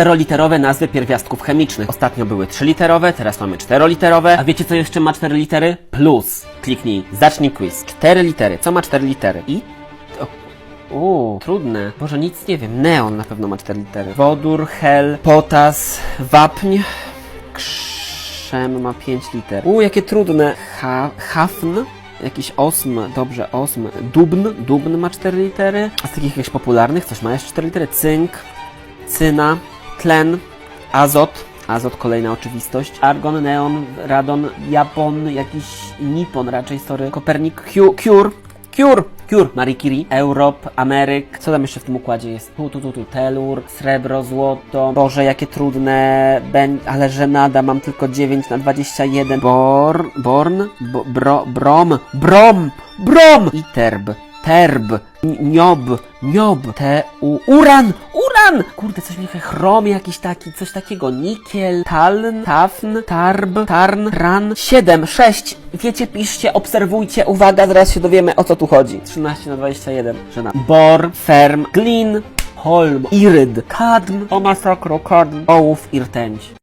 Czteroliterowe nazwy pierwiastków chemicznych. Ostatnio były trzyliterowe, teraz mamy czteroliterowe. A wiecie co jeszcze ma cztery litery? Plus. Kliknij, zacznij quiz. Cztery litery. Co ma cztery litery? I? Uuu, trudne. Boże, nic nie wiem. Neon na pewno ma cztery litery. Wodór, hel, potas, wapń. Krzem ma pięć liter. Uuu, jakie trudne. Ha, hafn. Jakiś osm, dobrze, osm. Dubn, dubn ma cztery litery. A z takich jakichś popularnych coś ma jeszcze cztery litery. Cynk, cyna, tlen, azot. Azot, kolejna oczywistość. Argon, neon, radon, japon, jakiś nipon raczej, sorry. Kopernik, Cu- cure, cure, cure, Marie Curie, Europ, Ameryk. Co tam jeszcze w tym układzie jest? Tu, tu, tu, tu, telur, srebro, złoto. Boże, jakie trudne. Ben, ale żenada, mam tylko 9 na 21. Bor, born, bo, bro, brom, brom, brom! I terb. Terb, niob, niob, te, u, uran, uran! Kurde, coś mi chrom jakiś taki, coś takiego, nikiel, taln, tafn, tarb, tarn, ran, 7, 6, wiecie, piszcie, obserwujcie, uwaga, zaraz się dowiemy o co tu chodzi. 13 na 21, żena. Bor, ferm, glin, holm, iryd, kadm, o masakro, kadm, ołów i rtęć.